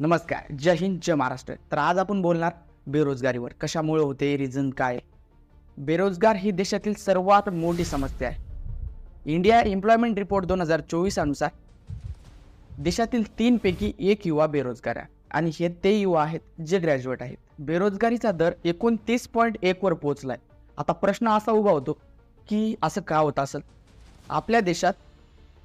नमस्कार जय हिंद जय महाराष्ट्र. तर आज आपण बोलणार बेरोजगारीवर. कशामुळे होते रिझन काय? बेरोजगार ही देशातील सर्वात मोठी समस्या आहे. इंडिया एम्प्लॉयमेंट रिपोर्ट दोन हजार चोवीस अनुसार देशातील तीनपैकी एक युवा बेरोजगार आहे. आणि हे ते युवा आहेत जे ग्रॅज्युएट आहेत. बेरोजगारीचा दर एकोणतीस पॉईंट एकवर पोहोचला आहे आता प्रश्न असा उभा होतो की असं का होत असेल? आपल्या देशात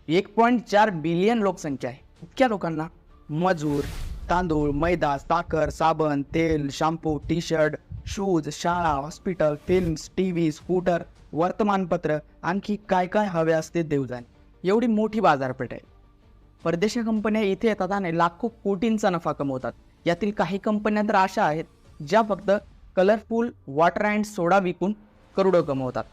एक पॉईंट चार बिलियन लोकसंख्या आहे. इतक्या लोकांना मजूर तांदूळ मैदा साखर साबण तेल शॅम्पू टी शर्ट शूज शाळा hospital films T V scooter वर्तमानपत्र आणखी काय काय हवे असते देवजाने? एवढी मोठी बाजारपेठ आहे. परदेशी कंपन्या इथे येतात आणि लाखो कोटींचा नफा कमवतात. यातील काही कंपन्या तर अशा आहेत ज्या फक्त कलरफुल वॉटर अँड सोडा विकून करोडो कमवतात.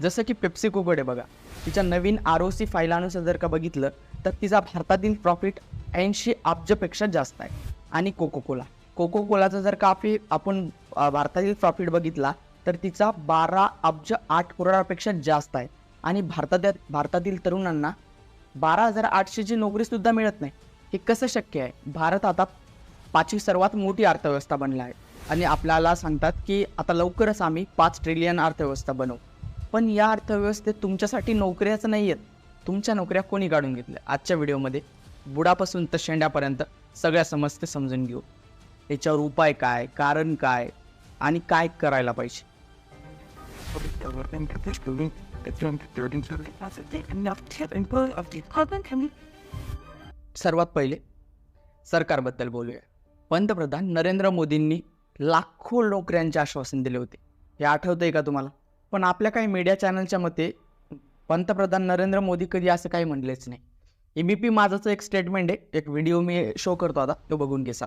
जसं की पेप्सिकोकडे बघा. तिच्या नवीन आर ओ सी फायलानुसार जर का बघितलं तर तिचा भारतातील प्रॉफिट ऐंशी अब्जपेक्षा जास्त आहे. आणि कोको कोला कोको कोलाचा जर का आपली आपण भारतातील प्रॉफिट बघितला तर तिचा बारा अब्ज आठ करोडापेक्षा जास्त आहे. आणि भारतात भारतातील तरुणांना बारा हजार आठशेची नोकरीसुद्धा मिळत नाही. हे कसं शक्य आहे? भारत आता पाचवी सर्वात मोठी अर्थव्यवस्था बनला आहे. आणि आपल्याला सांगतात की आता लवकरच आम्ही पाच ट्रिलियन अर्थव्यवस्था बनवू. पण या अर्थव्यवस्थेत तुमच्यासाठी नोकऱ्याच नाही आहेत तुमच्या नोकऱ्या कोणी काढून घेतल्या? आजच्या व्हिडिओमध्ये बुडापासून तर शेंड्यापर्यंत सगळ्या समस्या समजून घेऊ. याच्यावर उपाय काय कारण काय आणि काय करायला पाहिजे? सर्वात पहिले सरकारबद्दल बोलूया. पंतप्रधान नरेंद्र मोदींनी लाखो नोकऱ्यांचे आश्वासन दिले होते. हे आठवतंय का तुम्हाला? पण आपल्या काही मीडिया चॅनलच्या मते पंतप्रधान नरेंद्र मोदी कधी असं काही म्हणलेच नाही. ए बी पी माझाचं एक स्टेटमेंट आहे. एक व्हिडिओ मी शो करतो आता. तो बघून घेसा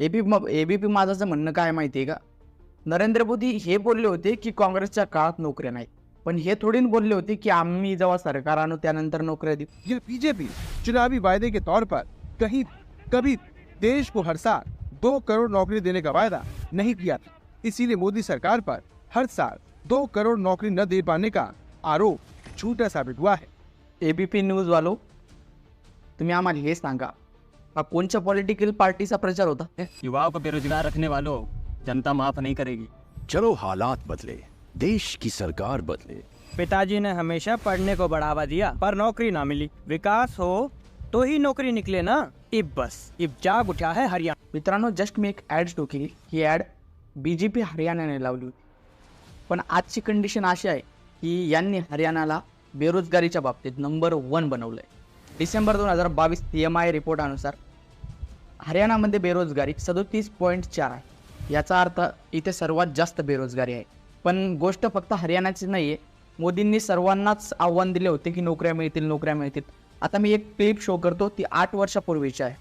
A B A B P माझाचं म्हणणं काय माहिती आहे का? नरेंद्र मोदी हे बोलले होते की काँग्रेसच्या काळात नोकऱ्या नाही पण हे थोडी बोलले होते की आम्ही जेव्हा सरकार आणू त्यानंतर नोकऱ्या देऊ. बीजेपी चुनावी वायदे के तौर पर कहीं कभी देश को हर साल दो करोड़ नौकरी देने का वायदा नहीं किया था। इसीलिए मोदी सरकार पर हर साल दो करोड़ नौकरी न दे पाने का आरोप झूठा साबित हुआ है। ए बी पी न्यूजवालो तुम्ही आम्हाला हे सांगा हा कोणत्या पॉलिटिकल पार्टीचा प्रचार होता युवाओं को बेरोजगार रखने वालों जनता माफ़ नहीं करेगी। चलो हालात बदले देश की सरकार बदले। पिताजी ने हमेशा पढ़ने को बढ़ावा दिया पर नौकरी ना मिली। विकास हो तो ही नौकरी निकले ना। इब बस इब जाग उठा है हरियाणा। मित्रांनो जस्ट मी एक ॲड केली ही ॲड बी जे पी हरियाणाने लावली होती। पण आजची कंडिशन अशी आहे की यांनी हरियाणाला बेरोजगारीच्या बाबतीत नंबर वन बनवलं आहे डिसेंबर दोन हजार बावीस सी एम आय रिपोर्टानुसार हरियाणामध्ये बेरोजगारी सदोतीस पॉईंट चार आहे. याचा अर्थ इथे सर्वात जास्त बेरोजगारी आहे. पण गोष्ट फक्त हरियाणाची नाही आहे मोदींनी सर्वांनाच आव्हान दिले होते की नोकऱ्या मिळतील नोकऱ्या मिळतील. आता मी एक क्लिप शो करतो ती आठ वर्षापूर्वीची आहे.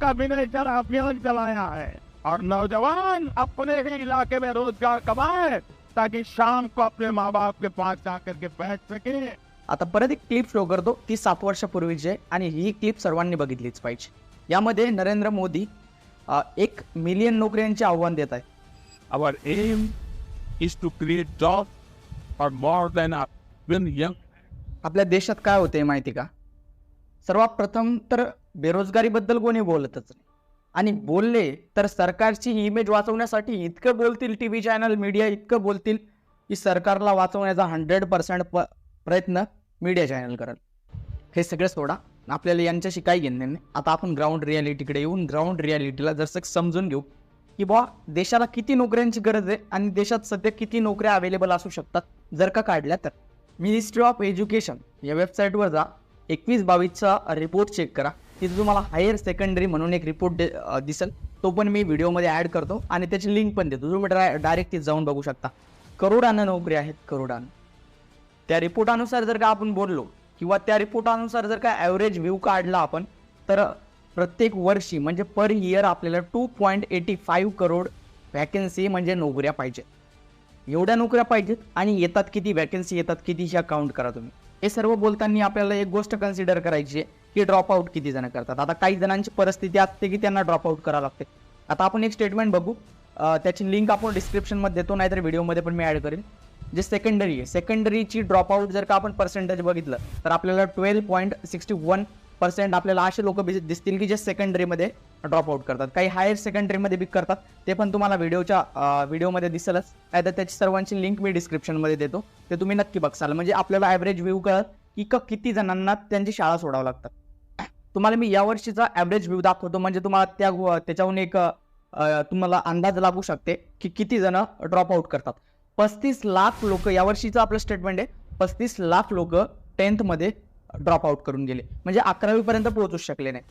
अभियान चलाया है और नौजवान अपने ही इलाके में रोजगार कमाए. ताकि शाम को अपने माँ बाप के पास जाकर के बैठ सके। आता परत एक क्लिप शो करतो ती सात वर्षापूर्वीची आहे आणि ही क्लिप सर्वांनी बघितलीच पाहिजे. यामध्ये नरेंद्र मोदी अ, एक मिलियन नोकऱ्यांचे आव्हान देत आहे. Our aim is to create jobs for more than a billion. आपल्या देशात काय होते माहिती का? सर्वात प्रथम तर बेरोजगारीबद्दल कोणी बोलतच नाही. आणि बोलले तर सरकारची इमेज वाचवण्यासाठी इतकं बोलतील टी व्ही चॅनल मीडिया इतकं बोलतील की सरकारला वाचवण्याचा हंड्रेड पर्सेंट प प्रयत्न मीडिया चॅनल करेल. हे सगळं सोडा. आपल्याला यांच्याशी काही घेणं नाही. आता आपण ग्राउंड रियालिटीकडे येऊन ग्राउंड रियालिटीला जसं समजून घेऊ की बुवा देशाला किती नोकऱ्यांची गरज आहे आणि देशात सध्या किती नोकऱ्या अवेलेबल असू शकतात? जर का काढल्या तर. मिनिस्ट्री ऑफ एज्युकेशन या वेबसाईटवर जा. एकवीस बावीसचा रिपोर्ट चेक करा. तिथे तुम्हाला हायर सेकंडरी म्हणून एक रिपोर्ट दिसेल. तो पण मी व्हिडिओमध्ये ॲड करतो आणि त्याची लिंक पण देतो. तुम्ही डायरेक्ट तिथे जाऊन बघू शकता. करोडानं नोकरी आहेत करोडानं. त्या रिपोर्टानुसार जर का आपण बोललो किंवा त्या रिपोर्टानुसार जर का ॲव्हरेज व्ह्यू काढला आपण तर प्रत्येक वर्षी म्हणजे पर इयर आपल्याला two point eighty five crore vacancy म्हणजे नोकऱ्या पाहिजेत. एवढ्या नोकऱ्या पाहिजेत आणि येतात किती वॅकन्सी येतात किती ह्या काउंट करा तुम्ही. हे सर्व बोलताना आपल्याला एक गोष्ट कन्सिडर करायची आहे. की ड्रॉपआउट किती जण करतात. आता काही जणांची परिस्थिती असते की त्यांना ड्रॉपआउट करावं लागते. आता आपण एक स्टेटमेंट बघू. त्याची लिंक आपण डिस्क्रिप्शनमध्ये देतो नाहीतर व्हिडिओमध्ये पण मी ॲड करेन. जे सेकंडरी आहे. सेकंडरीची ड्रॉपआउट जर का आपण पर्सेंटेज बघितलं तर आपल्याला twelve point sixty one percent आपल्याला असे लोक दिसतील की जे सेकंडरीमध्ये ड्रॉपआउट करतात. काही हायर सेकंडरीमध्ये बी करतात. ते पण तुम्हाला व्हिडिओच्या व्हिडिओमध्ये दिसेलच. नाही तर त्याची सर्वांची लिंक मी डिस्क्रिप्शनमध्ये देतो. ते तुम्ही नक्की बघसाल. म्हणजे आपल्याला ॲव्हरेज व्ह्यू कळत की क- किती जणांना त्यांची शाळा सोडावं लागतात. तुम्हाला मी यावर्षीचा ॲव्हरेज व्ह्यू दाखवतो. म्हणजे तुम्हाला त्या त्याच्याहून एक तुम्हाला अंदाज लागू शकते की किती जण ड्रॉपआउट करतात. पस्तीस लाख लोक यावर्षीचं आपलं स्टेटमेंट आहे पस्तीस लाख लोक टेन्थमध्ये ड्रॉपआउट करून गेले. म्हणजे अकरावीपर्यंत पोहोचूच शकले नाही.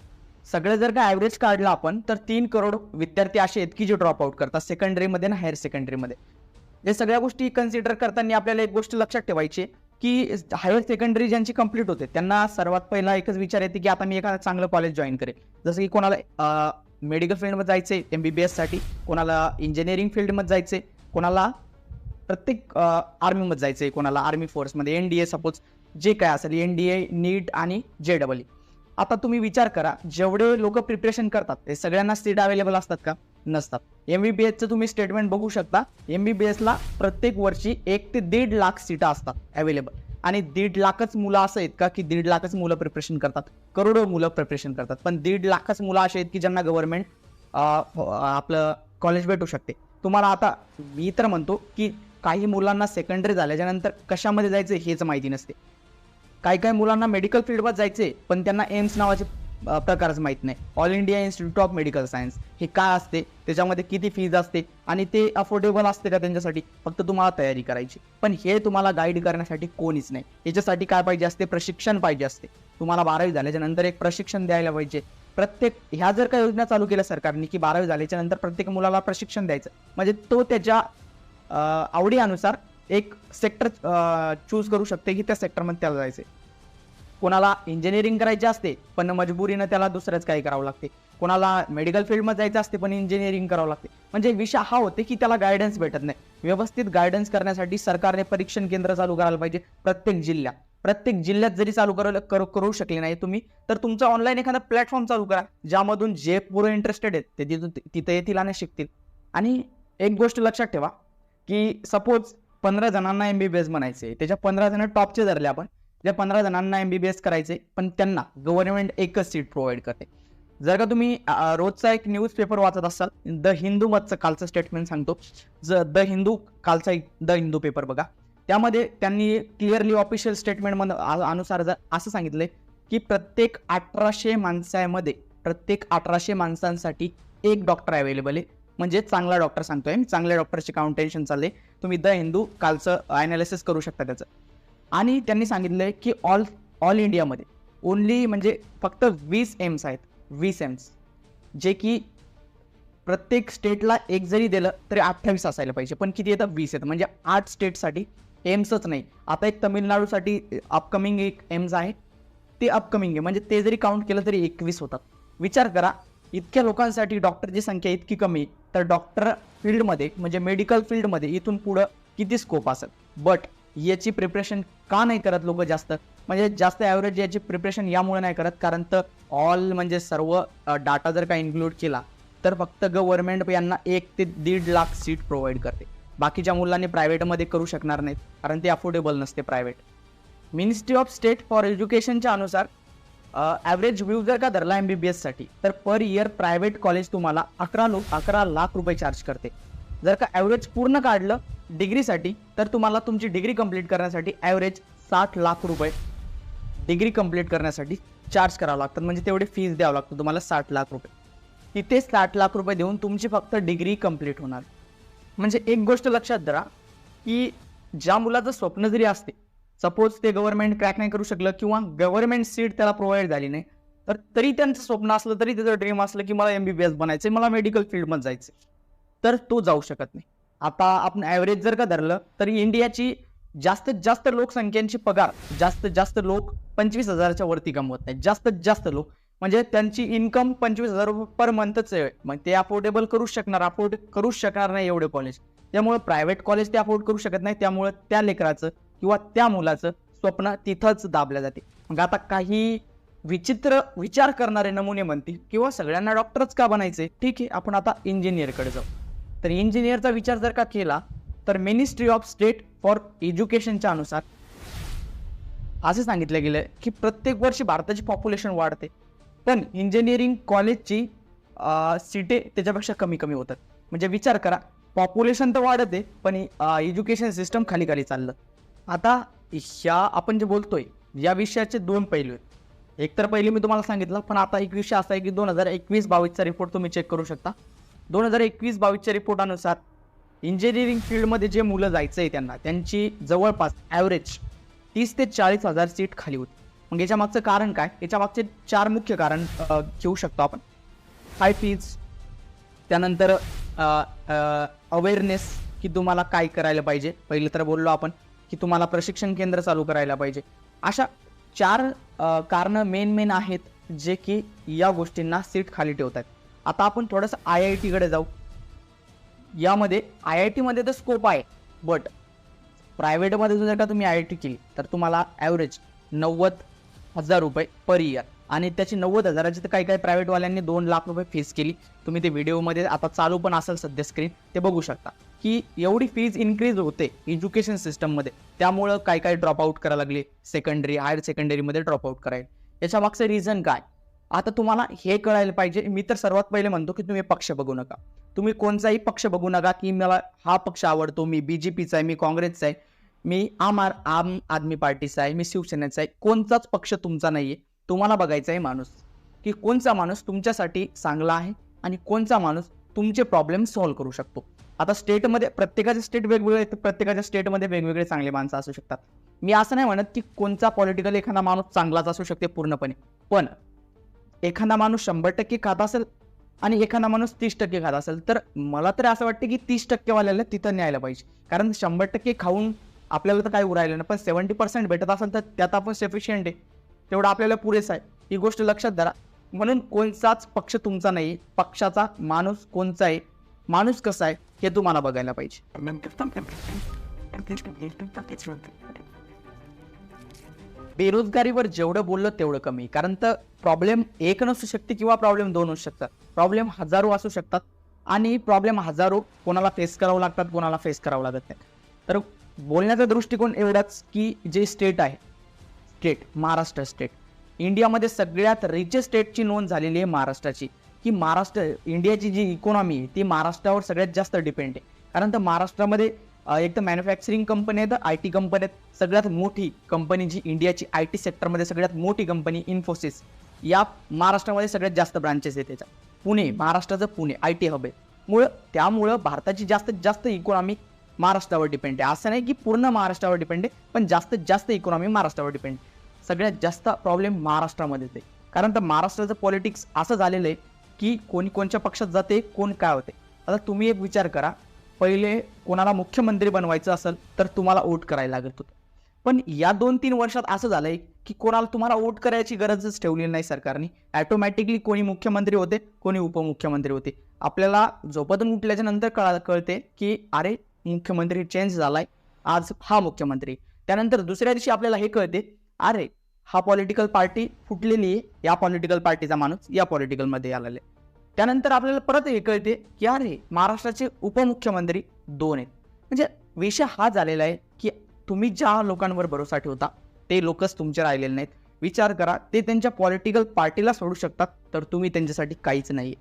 सगळे जर का ॲव्हरेज काढला आपण तर तीन करोड विद्यार्थी असे आहेत की जे ड्रॉपआउट करतात सेकंडरीमध्ये ना हायर सेकंडरीमध्ये या सगळ्या गोष्टी कन्सिडर करताना आपल्याला एक गोष्ट लक्षात ठेवायची की हायर सेकंडरी ज्यांची कंप्लीट होते त्यांना सर्वात पहिला एकच विचार येते की आता मी एखादं चांगलं कॉलेज जॉईन करेल जसं की कोणाला मेडिकल फील्डमध्ये जायचं आहे एम बी बी एससाठी कोणाला इंजिनिअरिंग फील्डमध्ये जायचं आहे कोणाला प्रत्येक आर्मीमध्ये जायचं आहे कोणाला आर्मी फोर्समध्ये एन डी ए सपोज जे काय असेल एन डी ए नीट आणि जे डबल ई आता तुम्ही विचार करा जेवढे लोक प्रिपरेशन करतात ते सगळ्यांना सीट अवेलेबल असतात का? नसतात. एम बी बी एसचं तुम्ही स्टेटमेंट बघू शकता. एम बी बी एसला प्रत्येक वर्षी एक ते दीड लाख सीटा असतात अवेलेबल आणि दीड लाखच मुलं असं आहेत का की दीड लाखच मुलं प्रिपरेशन करतात? करोडो मुलं प्रिपरेशन करतात. पण दीड लाखच मुलं असे आहेत की ज्यांना गव्हर्नमेंट आपलं कॉलेज भेटू शकते. तुम्हाला आता मी तर म्हणतो की काही मुलांना सेकंडरी झाल्याच्यानंतर कशामध्ये जायचं हेच माहिती नसते. काही काही मुलांना मेडिकल फील्डवर जायचे पण त्यांना एम्स नावाचे प्रकारच माहीत नाही. All India Institute of Medical Science हे काय असते? त्याच्यामध्ये किती फीज असते? आणि ते अफोर्डेबल असते का त्यांच्यासाठी? फक्त तुम्हाला तयारी करायची. पण हे तुम्हाला गाईड करण्यासाठी कोणीच नाही. याच्यासाठी काय पाहिजे असते? प्रशिक्षण पाहिजे असते. तुम्हाला बारावी झाल्याच्यानंतर एक प्रशिक्षण द्यायला पाहिजे. प्रत्येक ह्या जर का योजना चालू केल्या सरकारने की बारावी झाल्याच्यानंतर प्रत्येक मुलाला प्रशिक्षण द्यायचं. म्हणजे तो त्याच्या आवडीनुसार एक सेक्टर चूज करू शकते की त्या सेक्टरमध्ये त्याला जायचे कोणाला इंजिनिअरिंग करायचे असते पण मजबुरीनं त्याला दुसरंच काही करावं लागते. कोणाला मेडिकल फील्डमध्ये जायचं असते पण इंजिनिअरिंग करावं लागते. म्हणजे विषय हा होते की त्याला गायडन्स भेटत नाही. व्यवस्थित गायडन्स करण्यासाठी सरकारने परीक्षण केंद्र चालू करायला पाहिजे प्रत्येक जिल्ह्यात. प्रत्येक जिल्ह्यात जरी चालू करू करू करू शकले नाही तुम्ही तर तुमचा ऑनलाईन एखादा प्लॅटफॉर्म चालू करा ज्यामधून जे पूर्ण इंटरेस्टेड आहेत ते तिथून तिथे येतील आणि शिकतील. आणि एक गोष्ट लक्षात ठेवा की सपोज पंधरा जणांना एम बी बी एस बनायचे त्याच्या पंधरा जण टॉपचे धरले आपण. ज्या पंधरा जणांना एम बी बी एस करायचे पण त्यांना गव्हर्नमेंट एकच सीट प्रोव्हाइड करते. जर का तुम्ही रोजचा एक न्यूजपेपर वाचत असाल द हिंदू मतचं कालचं स्टेटमेंट सांगतो. ज द हिंदू कालचा एक द हिंदू पेपर बघा. त्यामध्ये त्यांनी क्लिअरली ऑफिशियल स्टेटमेंट अनुसार जर असं सांगितलंय की प्रत्येक अठराशे माणसामध्ये प्रत्येक अठराशे माणसांसाठी एक डॉक्टर अवेलेबल आहे. म्हणजे चांगला डॉक्टर सांगतोय. मी चांगल्या डॉक्टरचे काउंटेन्शन चालले. तुम्ही द हिंदू कालचं ॲनालिसिस करू शकता त्याचं. आणि त्यांनी सांगितलं आहे की ऑल ऑल इंडियामध्ये ओनली म्हणजे फक्त वीस एम्स आहेत. वीस एम्स जे की प्रत्येक स्टेटला एक जरी दिलं तरी अठ्ठावीस असायला पाहिजे. पण किती येतं? वीस येतं. म्हणजे आठ स्टेटसाठी एम्सच नाही. आता एक तमिळनाडूसाठी अपकमिंग एक एम्स आहे. ते अपकमिंग आहे. म्हणजे ते जरी काउंट केलं तरी एकवीस होतात. विचार करा इतक्या लोकांसाठी डॉक्टरची संख्या इतकी कमी तर डॉक्टर फील्डमध्ये म्हणजे मेडिकल फील्डमध्ये इथून पुढं किती स्कोप असेल? बट याची प्रिपरेशन का नाही करत लोक जास्त? म्हणजे जास्त ॲव्हरेज याची प्रिपरेशन यामुळे नाही करत कारण तर ऑल म्हणजे सर्व डाटा जर का इन्क्लूड केला तर फक्त गव्हर्नमेंट यांना एक ते दीड लाख सीट प्रोव्हाइड करते. बाकीच्या मुलांनी प्रायव्हेटमध्ये करू शकणार नाहीत कारण ते अफोर्डेबल नसते private ministry of state for एज्युकेशनच्या अनुसार ॲव्हरेज व्ह्यू जर का धरला एम बी बी एससाठी तर पर इयर प्रायव्हेट कॉलेज तुम्हाला अकरा लो अकरा लाख रुपये चार्ज करते. जर का ॲव्हरेज पूर्ण काढलं डिग्रीसाठी तर तुम्हाला तुमची डिग्री कंप्लीट करण्यासाठी ॲव्हरेज साठ लाख रुपये डिग्री कंप्लीट करण्यासाठी चार्ज करावं लागतात म्हणजे तेवढी फीज द्यावं लागतं तुम्हाला साठ लाख रुपये. तिथे साठ लाख रुपये देऊन तुमची फक्त डिग्री कंप्लीट होणार. म्हणजे एक गोष्ट लक्षात धरा की ज्या मुलाचं स्वप्न जरी असते सपोज ते गव्हर्नमेंट क्रॅक नाही करू शकलं किंवा गव्हर्नमेंट सीट त्याला प्रोव्हाइड झाली नाही तर तरी त्यांचं स्वप्न असलं तरी त्याचं ड्रीम असलं की मला एम बी बी एस बनायचं मला मेडिकल फील्डमध्ये जायचं तर तो जाऊ शकत नाही. आता आपण ॲव्हरेज जर का धरलं तर इंडियाची जास्तीत जास्त लोकसंख्यांची पगार जास्तीत जास्त लोक पंचवीस हजाराच्या वरती कमवत नाही जास्तीत जास्त लोक. म्हणजे त्यांची इन्कम पंचवीस हजार रुपये पर मंथच आहे. मग ते अफोर्डेबल करू शकणार अफोर्ड करूच शकणार नाही एवढे कॉलेज त्यामुळे प्रायव्हेट कॉलेज ते अफोर्ड करू शकत नाही त्यामुळे त्या लेकराचं किंवा त्या मुलाचं स्वप्न तिथंच दाबल्या जाते. मग आता काही विचित्र विचार करणारे नमुने म्हणतील किंवा सगळ्यांना डॉक्टरच का बनायचे ठीक आहे आपण आता इंजिनियरकडे जाऊ. तर इंजिनियरचा विचार जर का केला तर मिनिस्ट्री ऑफ स्टेट फॉर एज्युकेशनच्या अनुसार असं सांगितलं गेलं की प्रत्येक वर्षी भारताची पॉप्युलेशन वाढते. पण इंजिनिअरिंग कॉलेजची सीटे त्याच्यापेक्षा कमी कमी होतात. म्हणजे विचार करा पॉप्युलेशन तर वाढत आहे पण एज्युकेशन सिस्टम खाली खाली चाललं. आता ह्या आपण जे बोलतोय या विषयाचे दोन पैलू आहेत. एक तर पहिले मी तुम्हाला सांगितलं पण आता एक विषय असा आहे की दोन हजार एकवीस बावीसचा रिपोर्ट तुम्ही चेक करू शकता. दोन हजार एकवीस बावीसच्या रिपोर्टानुसार इंजिनिअरिंग फील्डमध्ये जे मुलं जायचं आहे त्यांना त्यांची जवळपास ॲव्हरेज तीस ते चाळीस हजार सीट खाली होती. मग याच्या मागचं कारण काय? याच्या मागचे चार मुख्य कारण घेऊ शकतो आपण. हाय फीज त्यानंतर अवेअरनेस की तुम्हाला काय करायला पाहिजे. पहिलं तर बोललो आपण की तुम्हाला प्रशिक्षण केंद्र चालू करायला पाहिजे. अशा चार कारणं मेन मेन आहेत जे की या गोष्टींना सीट खाली ठेवतात आता आपण थोडंसं आय आय टीकडे जाऊ. यामध्ये आय आय टीमध्ये तर स्कोप आहे बट प्रायव्हेटमध्ये जर का तुम्ही आय आय टी केली तर तुम्हाला ॲव्हरेज नव्वद हजार रुपये पर इयर आणि त्याची नव्वद हजाराची तर काही काही प्रायव्हेटवाल्यांनी दोन लाख रुपये फीस केली. तुम्ही ते व्हिडिओमध्ये आता चालू पण असेल सध्या स्क्रीन ते बघू शकता. की एवढी फीज इन्क्रीज होते एज्युकेशन सिस्टममध्ये त्यामुळं काय काय ड्रॉपआउट करायला लागले. सेकंडरी हायर सेकंडरीमध्ये ड्रॉपआउट करायला. याच्या मागचं रिझन काय? आता तुम्हाला हे कळायला पाहिजे. मी तर सर्वात पहिले म्हणतो की तुम्ही पक्ष बघू नका. तुम्ही कोणताही पक्ष बघू नका की मला हा पक्ष आवडतो मी बी जे पीचा आहे मी काँग्रेसचा आहे मी आम आर आम आदमी पार्टीचा आहे मी शिवसेनेचा आहे. कोणताच पक्ष तुमचा नाही आहे तुम्हाला बघायचा आहे माणूस की कोणचा माणूस तुमच्यासाठी चांगला आहे आणि कोणचा माणूस तुमचे प्रॉब्लेम सॉल्व्ह करू शकतो. आता स्टेटमध्ये प्रत्येकाचे स्टेट वेगवेगळे आहेत, प्रत्येकाच्या स्टेटमध्ये वेगवेगळे चांगले माणसं असू शकतात. मी असं नाही म्हणत की कोणचा पॉलिटिकल एखादा माणूस चांगलाच असू शकते पूर्णपणे पण एखादा माणूस शंभर टक्के खात असेल आणि एखादा माणूस तीस टक्के खात असेल तर मला तर असं वाटतं की तीस टक्केवाल्याला तिथं न्यायला पाहिजे. कारण शंभर टक्के खाऊन आपल्याला तर काय उरायलं नाही पण सेवन्टी पर्सेंट भेटत असेल तर त्यात आपण सफिशियंट आहे. तेवढं आपल्याला पुरेसा आहे. ही गोष्ट लक्षात धरा. म्हणून कोणताच पक्ष तुमचा नाही. पक्षाचा माणूस कोणचा आहे? माणूस कसा आहे? हे तुम्हाला बघायला पाहिजे. बेरोजगारीवर जेवढं बोललं तेवढं कमी. कारण तर प्रॉब्लेम एक नसू शकते किंवा प्रॉब्लेम दोन असू शकतात. प्रॉब्लेम हजारो असू शकतात. आणि प्रॉब्लेम हजारो कोणाला फेस करावं लागतात कोणाला फेस करावं लागत नाही. तर बोलण्याचा दृष्टिकोन एवढाच की जे स्टेट आहे स्टेट महाराष्ट्र स्टेट. इंडियामध्ये सगळ्यात रिचेस्ट स्टेटची नोंद झालेली आहे महाराष्ट्राची. की महाराष्ट्र इंडियाची जी इकॉनॉमी आहे ती महाराष्ट्रावर सगळ्यात जास्त डिपेंड आहे. कारण तर महाराष्ट्रामध्ये एक तर मॅन्युफॅक्चरिंग कंपनी आहे तर आय टी कंपनी आहेत सगळ्यात मोठी कंपनी जी इंडियाची आय टी सेक्टरमध्ये सगळ्यात मोठी कंपनी इन्फोसिस या महाराष्ट्रामध्ये सगळ्यात जास्त ब्रांचेस आहे त्याच्या. पुणे महाराष्ट्राचं पुणे आय टी हब आहे. मुळं त्यामुळं भारताची जास्तीत जास्त इकॉनॉमी महाराष्ट्रावर डिपेंड आहे. असं नाही की पूर्ण महाराष्ट्रावर डिपेंड आहे पण जास्तीत जास्त इकॉनॉमी महाराष्ट्रावर डिपेंड सगळ्यात जास्त प्रॉब्लेम महाराष्ट्रामध्येच आहे कारण तर महाराष्ट्राचं पॉलिटिक्स असं झालेलं आहे की कोणी कोणत्या पक्षात जाते कोण काय होते. आता तुम्ही एक विचार करा पहिले कोणाला मुख्यमंत्री बनवायचं असेल तर तुम्हाला वोट करायला लागत होतं. पण या दोन तीन वर्षात असं झालंय की कोणाला तुम्हाला वोट करायची गरजच ठेवलेली नाही सरकारने. ॲटोमॅटिकली कोणी मुख्यमंत्री होते कोणी उपमुख्यमंत्री होते. आपल्याला झोपतून उठल्याच्या नंतर कळा कळते की अरे मुख्यमंत्री चेंज झालाय. आज हा मुख्यमंत्री. त्यानंतर दुसऱ्या दिवशी आपल्याला हे कळते अरे हा पॉलिटिकल पार्टी फुटलेली आहे. या पॉलिटिकल पार्टीचा माणूस या पॉलिटिकलमध्ये आलेला आहे. त्यानंतर आपल्याला परत हे कळते की अरे महाराष्ट्राचे उपमुख्यमंत्री दोन आहेत. म्हणजे विषय हा झालेला आहे की तुम्ही ज्या लोकांवर भरोसा ठेवता ते लोकच तुमचे राहिलेले नाहीत. विचार करा ते त्यांच्या पॉलिटिकल पार्टीला सोडू शकतात तर तुम्ही त्यांच्यासाठी काहीच नाही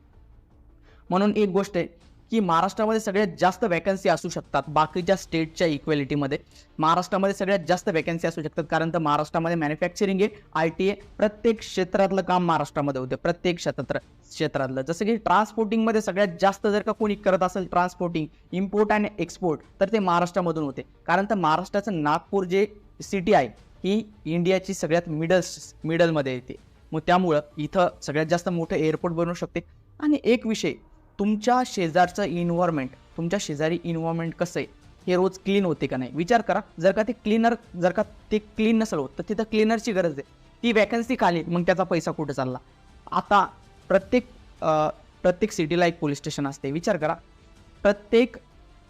म्हणून एक गोष्ट आहे की महाराष्ट्रामध्ये सगळ्यात जास्त वॅकन्सी असू शकतात. बाकीच्या स्टेटच्या इक्वेलिटीमध्ये महाराष्ट्रामध्ये सगळ्यात जास्त वॅकन्सी असू शकतात. कारण तर महाराष्ट्रामध्ये मॅन्युफॅक्चरिंग आहे आय टी आहे. प्रत्येक क्षेत्रातलं काम महाराष्ट्रामध्ये होते. प्रत्येक क्षेत्र क्षेत्रातलं. जसं की ट्रान्सपोर्टिंगमध्ये सगळ्यात जास्त जर का कोणी करत असेल ट्रान्सपोर्टिंग इम्पोर्ट अँड एक्सपोर्ट तर ते महाराष्ट्रामधून होते. कारण तर महाराष्ट्राचं नागपूर जे सिटी आहे ही इंडियाची सगळ्यात मिडल मिडलमध्ये येते. मग त्यामुळं इथं सगळ्यात जास्त मोठं एअरपोर्ट बनवू शकते. आणि एक विषय तुमच्या शेजारचं इन्व्हायरमेंट तुमच्या शेजारी इन्व्हायरमेंट कसं आहे? हे रोज क्लीन होते का नाही? विचार करा. जर का ते क्लीनर जर का ते क्लीन नसेल होत तर तिथं क्लीनरची गरज आहे. ती वॅकन्सी खाली मग त्याचा पैसा कुठं चालला? आता प्रत्येक प्रत्येक सिटीला एक पोलीस स्टेशन असते. विचार करा. प्रत्येक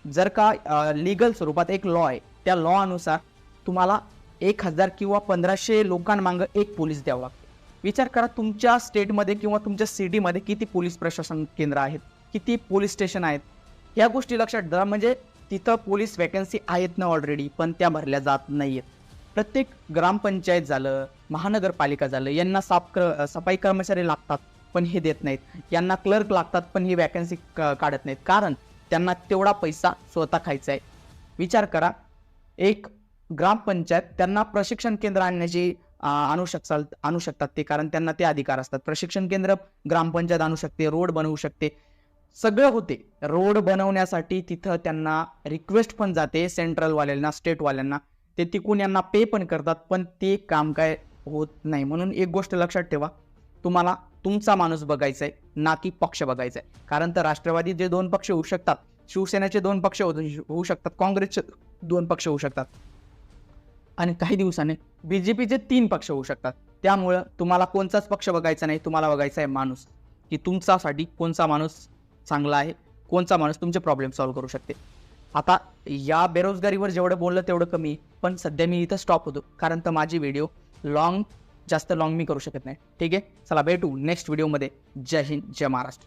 जर का लिगल स्वरूपात एक लॉ आहे त्या लॉ अनुसार तुम्हाला एक हजार किंवा पंधराशे लोकांमागं एक पोलीस द्यावं लागते. विचार करा तुमच्या स्टेटमध्ये किंवा तुमच्या सिटीमध्ये किती पोलीस प्रशासन केंद्र आहेत? किती पोलीस स्टेशन आहेत? ह्या गोष्टी लक्षात धरा. म्हणजे तिथं पोलीस वॅकन्सी आहेत ना ऑलरेडी पण त्या भरल्या जात नाही आहेत प्रत्येक ग्रामपंचायत झालं महानगरपालिका झालं यांना साफ क्र सफाई कर्मचारी लागतात पण हे देत नाहीत. यांना क्लर्क लागतात पण ही वॅकन्सी काढत नाहीत. कारण त्यांना तेवढा पैसा स्वतः खायचा आहे. विचार करा. एक ग्रामपंचायत त्यांना प्रशिक्षण केंद्र आणण्याची आणू शकसाल आणू शकतात ते कारण त्यांना ते अधिकार असतात. प्रशिक्षण केंद्र ग्रामपंचायत आणू शकते रोड बनवू शकते. सगळं होते. रोड बनवण्यासाठी तिथं त्यांना रिक्वेस्ट पण जाते सेंट्रलवाल्यांना स्टेटवाल्यांना ते तिकून यांना पे पण करतात पण ते काम काय होत नाही. म्हणून एक गोष्ट लक्षात ठेवा. तुम्हाला तुमचा माणूस बघायचा आहे ना की पक्ष बघायचा आहे कारण तर राष्ट्रवादी जे दोन पक्ष होऊ शकतात शिवसेनेचे दोन पक्ष होऊ शकतात काँग्रेसचे दोन पक्ष होऊ शकतात. आणि काही दिवसाने बी जे पीचे तीन पक्ष होऊ शकतात. त्यामुळं तुम्हाला कोणताच पक्ष बघायचा नाही तुम्हाला बघायचा आहे माणूस. की तुमच्यासाठी कोणचा माणूस चांगला आहे. कोणचा माणूस तुमचे प्रॉब्लेम सॉल्व्ह करू शकते. आता या बेरोजगारीवर जेवढं बोललं तेवढं कमी पण सध्या मी इथं स्टॉप होतो. कारण तर माझी व्हिडिओ लॉंग जास्त लॉंग मी करू शकत नाही. ठीक आहे? चला भेटू नेक्स्ट व्हिडिओमध्ये जय हिंद जय महाराष्ट्र.